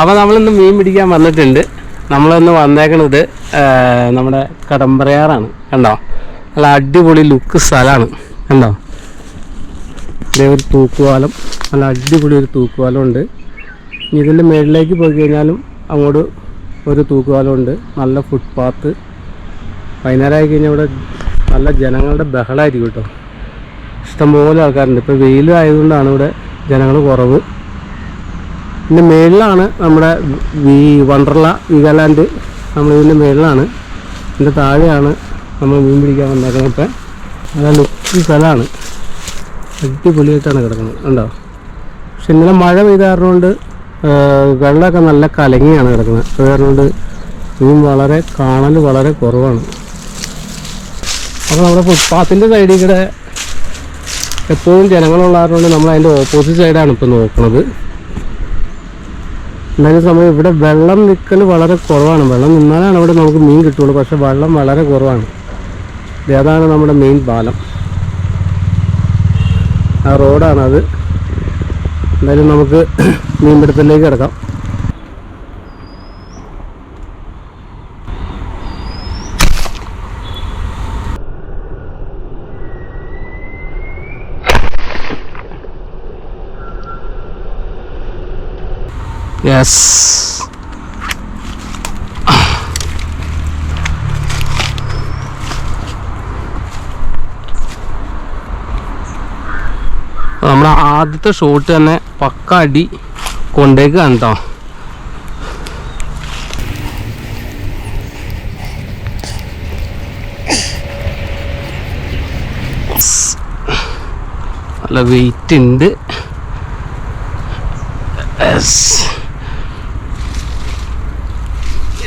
അപ്പോൾ നമ്മളിന്ന് മീൻ പിടിക്കാൻ വന്നിട്ടുണ്ട്. നമ്മളിന്ന് വന്നേക്കണത് നമ്മുടെ കടമ്പറയാറാണ്. കണ്ടോ? നല്ല അടിപൊളി ലുക്ക് സ്ഥലമാണ്. കണ്ടോ? ഇതേ ഒരു തൂക്കുവാലം നല്ല അടിപൊളി ഒരു തൂക്കുവാലം ഉണ്ട് ഇനി ഇതിന്റെ മേളിലേക്ക് പോയി കഴിഞ്ഞാലും അങ്ങോട്ട് ഒരു തൂക്കുവാലം ഉണ്ട് നല്ല ഫുട്പാത്ത് വൈകുന്നേരം ആയി കഴിഞ്ഞാൽ ഇവിടെ നല്ല ജനങ്ങളുടെ ബഹളമായിരിക്കും കേട്ടോ. ഇഷ്ടംപോലെ ആൾക്കാരുണ്ട്. ഇപ്പോൾ വെയിൽ ആയതുകൊണ്ടാണ് ഇവിടെ ജനങ്ങൾ കുറവ്. ഇതിന്റെ മേളിലാണ് നമ്മുടെ വി വണ്ടർല വീഗാലാൻഡ് നമ്മളിതിന്റെ മേളിലാണ്. ഇതിന്റെ താഴെയാണ് നമ്മൾ മീൻ പിടിക്കാൻ വന്നേക്കുന്നത്. ഇപ്പം നല്ല ലുക്കി സ്ഥലമാണ്. അടിപൊളിയായിട്ടാണ് കിടക്കുന്നത്. ഉണ്ടോ പക്ഷെ ഇന്നലെ മഴ പെയ്ത കാരണം കൊണ്ട് വെള്ളമൊക്കെ നല്ല കലങ്ങിയാണ് കിടക്കുന്നത്. അത് കാരണമുണ്ട് മീൻ വളരെ കാണൽ വളരെ കുറവാണ്. അപ്പോൾ നമ്മുടെ ഫുട്പാത്തിന്റെ സൈഡിൽ കൂടെ എപ്പോഴും ജനങ്ങളുള്ള കാരണം നമ്മൾ അതിന്റെ ഓപ്പോസിറ്റ് സൈഡാണ് ഇപ്പോൾ നോക്കുന്നത് എന്തായാലും സമയം ഇവിടെ വെള്ളം നിൽക്കൽ വളരെ കുറവാണ്. വെള്ളം നിന്നാലാണ് ഇവിടെ നമുക്ക് മീൻ കിട്ടുള്ളൂ. പക്ഷെ വെള്ളം വളരെ കുറവാണ്. ഏതാണ് നമ്മുടെ മെയിൻ പാലം. ആ റോഡാണത് എന്തായാലും നമുക്ക് മീൻപിടുത്തത്തിലേക്ക് കിടക്കാം. യെസ് നമ്മുടെ ആദ്യത്തെ ഷോട്ട് തന്നെ പക്ക അടി കൊണ്ടേക്കാണ് കേട്ടോ നല്ല വെയിറ്റ് ഉണ്ട്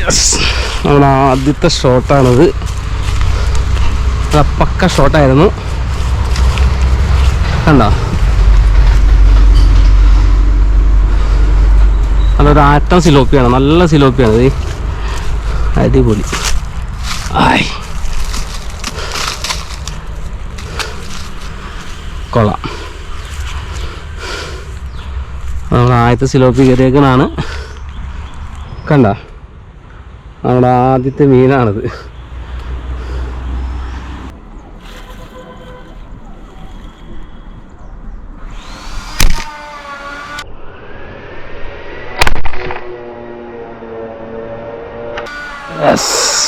നമ്മുടെ ആദ്യത്തെ ഷോട്ടാണത്. പക്ക ഷോട്ടായിരുന്നു. കണ്ടോ? നല്ലൊരു ആറ്റം സിലോപ്പിയാണ്. നല്ല സിലോപ്പിയാണ് ഇത് അടിപൊളി. ആയ്. കൊള്ളാം. നമ്മുടെ ആദ്യത്തെ സിലോപ്പി കയറിയേക്കണാണ്. കണ്ട? നമ്മുടെ ആദ്യത്തെ മീനാണിത്. യെസ്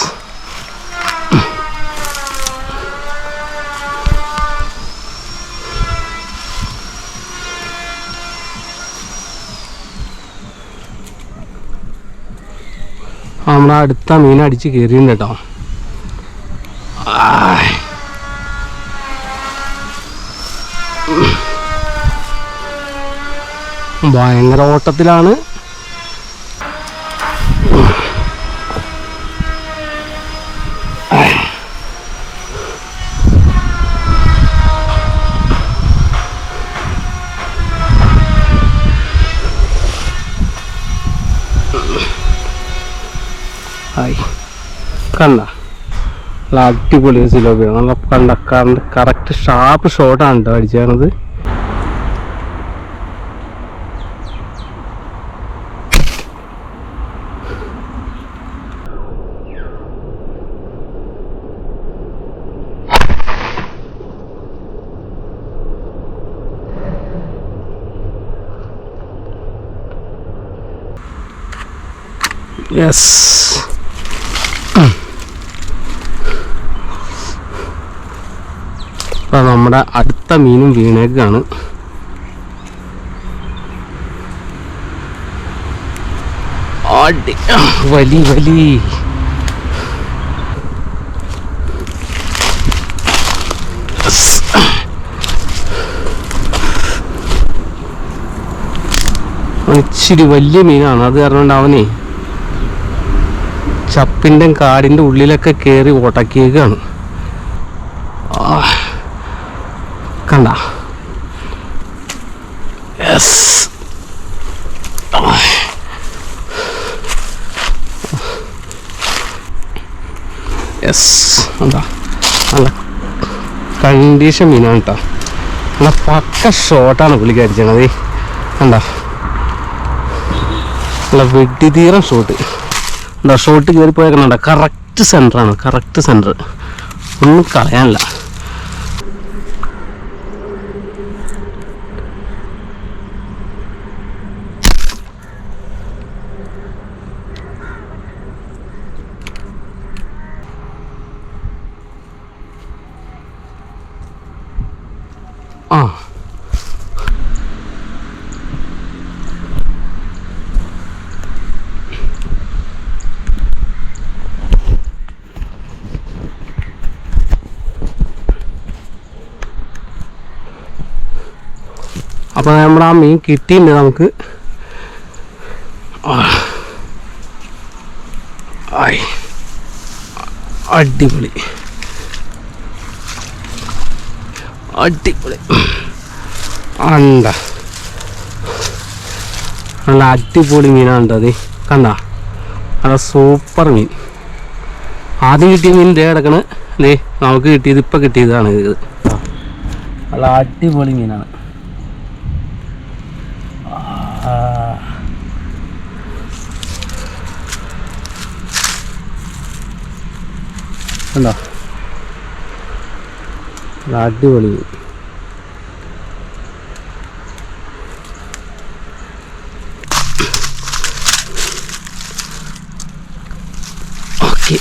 നമ്മുടെ അടുത്ത മീൻ അടിച്ച് കയറിയിട്ടുണ്ട് കേട്ടോ. ഭയങ്കര ഓട്ടത്തിലാണ്. ഹായ്. കണ്ട. നല്ല അടിപൊളി സിലോബിയാണ് നല്ല കണ്ട കണ്ട കറക്റ്റ് ഷാർപ്പ് ഷോട്ടാണ് കേട്ടോ അടിച്ചത് യെസ് അപ്പോൾ നമ്മുടെ അടുത്ത മീനും വീണേക്കാണ്. വലി വലി. ഇച്ചിരി വലിയ മീനാണ്. അത് കാരണം അവനെ ചപ്പിന്റെ കാടിന്റെ ഉള്ളിലൊക്കെ കയറി ഉടക്കിയേക്കാണ് ആ. കണ്ട യെസ് യെസ് എന്താ നല്ല കണ്ടീഷൻ മീനാണ് കേട്ടോ നല്ല പക്ക ഷോട്ടാണ് പുള്ളിക്ക് അടിച്ചത് കണ്ട നല്ല വെട്ടിത്തീരം ഷോട്ട് എന്താ ഷോട്ട് കയറി പോയേക്കണണ്ട കറക്റ്റ് സെന്ററാണ് കറക്റ്റ് സെന്റർ ഒന്നും കളയാനില്ല ആ അപ്പോൾ നമ്മുടെ ആ മീൻ കിട്ടിയിട്ടുണ്ട് നമുക്ക്. അടിപൊളി. അടിപൊളി. അണ്ട നല്ല അടിപൊളി മീനാണ് അത്. കണ്ട. നല്ല സൂപ്പർ മീൻ. ആദ്യം കിട്ടിയ മീൻ ദേ കിടക്കണ്. ദേ നമുക്ക് കിട്ടിയത് ഇപ്പം കിട്ടിയതാണ് ഇത്. നല്ല അടിപൊളി മീനാണ്. കണ്ടോ? അടിപൊളി. ഓക്കെ.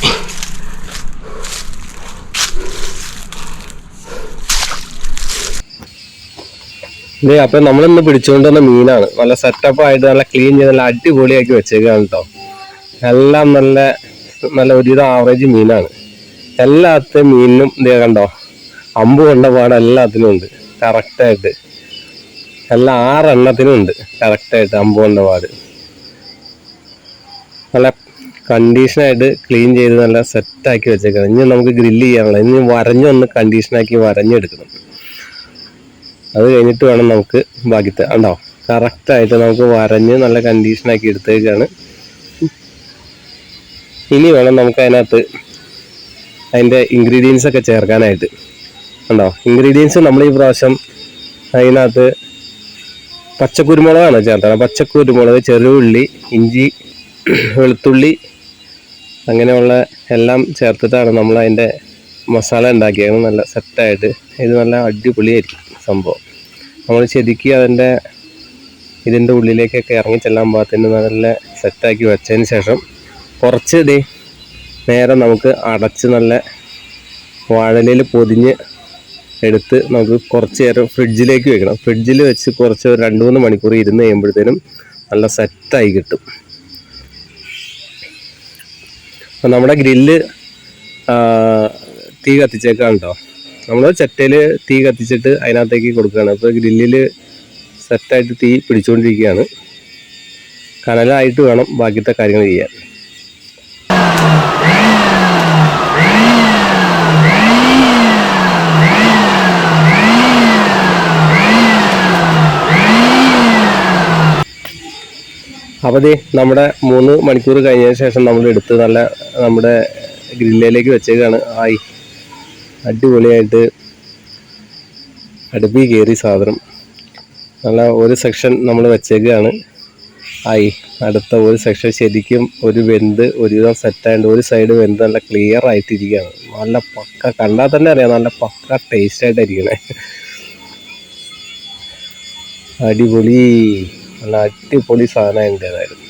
ഇതേ അപ്പൊ നമ്മളിന്ന് പിടിച്ചുകൊണ്ട് വന്ന മീനാണ്. നല്ല സെറ്റപ്പ് ആയിട്ട് നല്ല ക്ലീൻ ചെയ്ത് നല്ല അടിപൊളിയാക്കി വെച്ചേക്കാണ് കേട്ടോ എല്ലാം നല്ല നല്ല ഒരുവിധം ആവറേജ് മീനാണ്. എല്ലാത്ത മീനിനും ഇതേ കണ്ടോ അമ്പ് കൊണ്ട പാട് എല്ലാത്തിനും ഉണ്ട്. കറക്റ്റായിട്ട് എല്ലാ ആറെണ്ണത്തിനും ഉണ്ട്. കറക്റ്റായിട്ട് അമ്പ് കൊണ്ട പാട്. നല്ല കണ്ടീഷനായിട്ട് ക്ലീൻ ചെയ്ത് നല്ല സെറ്റാക്കി വെച്ചേക്കണം. ഇനി നമുക്ക് ഗ്രില്ല് ചെയ്യാനുള്ള ഇനി വരഞ്ഞൊന്ന് കണ്ടീഷനാക്കി വരഞ്ഞെടുക്കണം. അത് കഴിഞ്ഞിട്ട് വേണം നമുക്ക് ബാക്കിത്തെ ഉണ്ടോ കറക്റ്റായിട്ട് നമുക്ക് വരഞ്ഞ് നല്ല കണ്ടീഷനാക്കി എടുത്തേക്കാണ്. ഇനി വേണം നമുക്ക് അതിനകത്ത് അതിന്റെ ഇൻഗ്രീഡിയൻസ് ഒക്കെ ചേർക്കാനായിട്ട്. ഉണ്ടോ ഇൻഗ്രീഡിയൻസ് നമ്മൾ ഈ പ്രാവശ്യം അതിനകത്ത് പച്ചക്കുരുമുളകാണ് ചേർത്തത്. പച്ചക്കുരുമുളക് ചെറുള്ളി ഇഞ്ചി വെളുത്തുള്ളി അങ്ങനെയുള്ള എല്ലാം ചേർത്തിട്ടാണ് നമ്മൾ അതിന്റെ മസാല ഉണ്ടാക്കിയത്. നല്ല സെറ്റായിട്ട് ഇത് നല്ല അടിപൊളിയായിരിക്കും. സംഭവം. നമ്മൾ ശരിക്കും അതിന്റെ ഇതിന്റെ ഉള്ളിലേക്കൊക്കെ ഇറങ്ങി ചെല്ലാൻ പാകത്തിന് നല്ല സെറ്റാക്കി വെച്ചതിന് ശേഷം കുറച്ച് ഇതേ നേരെ നമുക്ക് അടച്ച് നല്ല വാഴലയിൽ പൊതിഞ്ഞ് എടുത്ത് നമുക്ക് കുറച്ച് നേരം ഫ്രിഡ്ജിലേക്ക് വെക്കണം. ഫ്രിഡ്ജിൽ വെച്ച് കുറച്ച് ഒരു രണ്ട് മൂന്ന് മണിക്കൂർ ഇരുന്ന് കഴിയുമ്പോഴത്തേനും നല്ല സെറ്റായി കിട്ടും. നമ്മുടെ ഗ്രില്ല് തീ കത്തിച്ചേക്കാണ് കേട്ടോ നമ്മൾ ചട്ടയിൽ തീ കത്തിച്ചിട്ട് അതിനകത്തേക്ക് കൊടുക്കുകയാണ്. അപ്പോൾ ഗ്രില്ലിൽ സെറ്റായിട്ട് തീ പിടിച്ചുകൊണ്ടിരിക്കുകയാണ് കനലായിട്ട് വേണം ബാക്കിയത്തെ കാര്യങ്ങൾ ചെയ്യാൻ. അപ്പോൾ ദേ നമ്മുടെ മൂന്ന് മണിക്കൂർ കഴിഞ്ഞതിന് ശേഷം നമ്മൾ എടുത്ത് നല്ല നമ്മുടെ ഗ്രില്ലിലേക്ക് വെച്ചേക്കാണ്. ആയി. അടിപൊളിയായിട്ട് അടുപ്പിൽ കയറി സാധനം. നല്ല ഒരു സെക്ഷൻ നമ്മൾ വെച്ചേക്കാണ്. ആയി അടുത്ത ഒരു സെക്ഷൻ ശരിക്കും ഒരു വെന്ത് ഒരുവിധം സെറ്റായിട്ട് ഒരു സൈഡ് വെന്ത് നല്ല ക്ലിയർ ആയിട്ടിരിക്കുകയാണ്. നല്ല പക്ക കണ്ടാൽ തന്നെ അറിയാം നല്ല പക്ക ടേസ്റ്റ് ആയിട്ടിരിക്കണേ. അടിപൊളി നല്ല അടിപൊളി സാധനം ഉണ്ട് ഏതായാലും